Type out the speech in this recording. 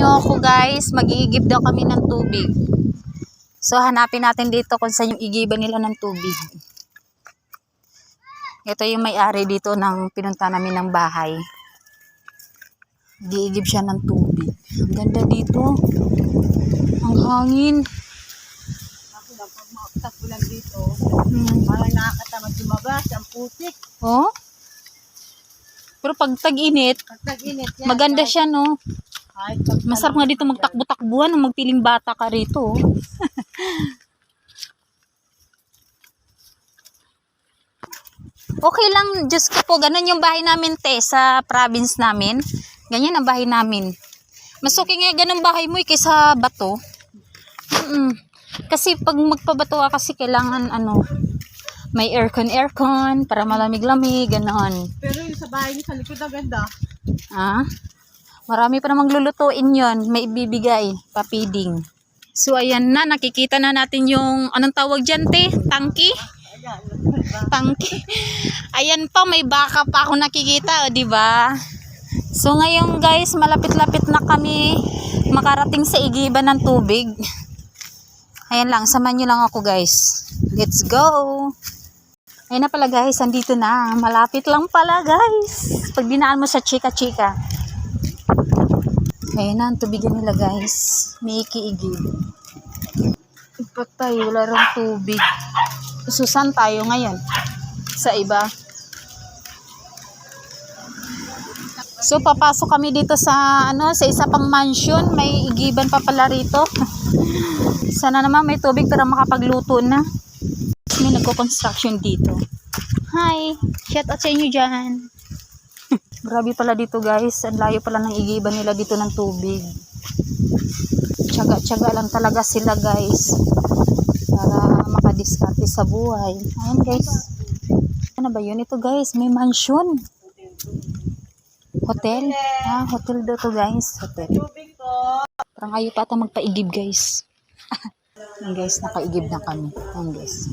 nyo ako guys, mag-iigib daw kami ng tubig. So hanapin natin dito kung saan yung igiban nila ng tubig. Ito yung may-ari dito ng pinunta namin ng bahay. Giigib siya ng tubig. Ang ganda dito. Ang hangin. Ako lang, pag makakita ko lang dito, Hmm. parang nakakatamad lumabas, ang putik. Oh? Pero pag tag-init, Pag tag-init yan. maganda siya no. Pag- Masarap nga dito magtakbo-takbuhan, magpiling bata ka rito. oh. okay lang, Diyos ko po, ganun yung bahay namin, te, sa province namin. Ganyan ang bahay namin. Mas okay nga ganun bahay mo eh, kaysa bato. Mm Kasi pag magpabato ka kasi kailangan ano, may aircon aircon para malamig-lamig, ganon. Pero yung sa bahay niyo sa likod ang ganda. Ah, marami pa namang lulutuin yon, may ibibigay, papiding. So ayan na, nakikita na natin yung, anong tawag dyan te? Tangki? Ayan. Tangki. Ayan pa, may baka pa ako nakikita, o di ba? So ngayon guys, malapit-lapit na kami makarating sa igiban ng tubig. Ayan lang, samahan nyo lang ako guys. Let's go! Ayun na pala guys, andito na. Malapit lang pala guys. Pag dinaan mo sa chika-chika. Ayun na, ang tubigan nila guys. May ikiigib. Patay, wala rin tubig. Susan tayo ngayon. Sa iba. So, papasok kami dito sa, ano, sa isa pang mansion. May igiban pa pala rito. Sana naman may tubig para makapagluto na. May nagko-construction dito. Hi! Shout out sa inyo dyan. Grabe pala dito guys. Ang layo pala ng igiban nila dito ng tubig. Tsaga-tsaga lang talaga sila guys. Para makadiskarte sa buhay. Ayan guys. Ano ba yun? Ito guys, may mansion. Hotel? Ah, hotel daw to guys. Hotel. Parang ayaw pa ata magpaigib guys. Ayan guys, nakaigib na kami. Ayan guys.